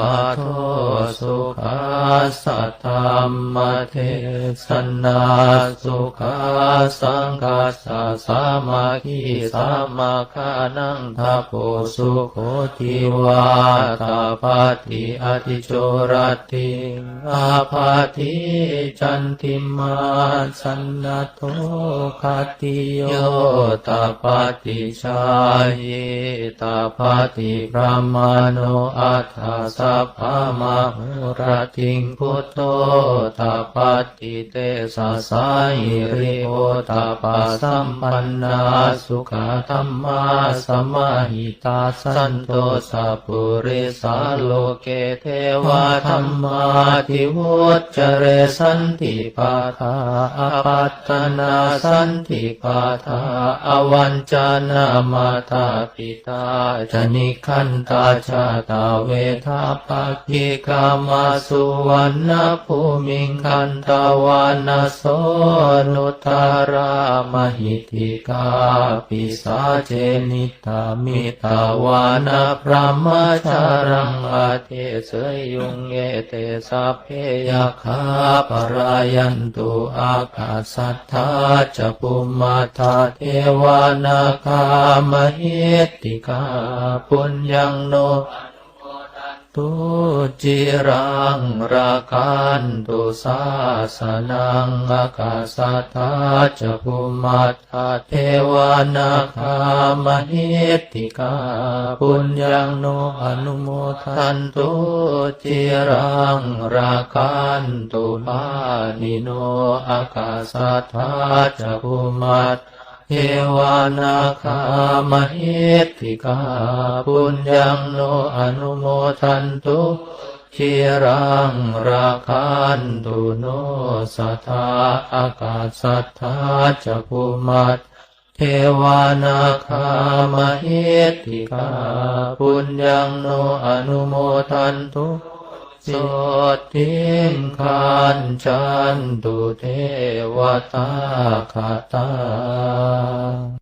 ปาโทสุขา สัทธรรมเทศนาสุขาสังฆาสะสามาคีสามาคานังทัพโพสุโคทิวาตาปาติอธิโจรติอาภาติจันติมาสันนโทคติโยตาปาติชายตาปาติพระมโนอัฏฐสัพพะมหุระทิงพุทโธตาปาติเตสะสายริโอตาปาสัมปันนาสุขธรรมาสมาหิตาสันโตสัพพุริสาโลเกเทวาธรรมาทิวุจเรสันติปาทาอปัตตนาสันติปาทาอวัญจานามาตาปิตาจนิคันตาชาตาเวทาปักิกามาสุวรรณภูมิงคันตาวานาโสนุตารามหิติกาปิสาเจนิตามิตาวานาพระมชารังอาเทเสยยุงเยเตสัพเพยาคาปรายันตุอาคาสัทธาจะปุมมาทาเทวานาคามเหติกาปุญญังโน ตุจิรังราคันตุสาสนังอากาสัทธาจภูมัตถเทวานาคามหิติกาปุญญังโนอนุโมทันตุจิรังราคันตุปานิโนอากาสัทธาจภูมัต เทวานาคามเหติกาปุญญังโนอนุโมทันตุชิรังราคันตุโนสัทธาอากาศสัทธาจะภูมัตเทวานาคามเหติกาปุญญังโนอนุโมทันตุ โสติงคันชันตุเทวตาคาตา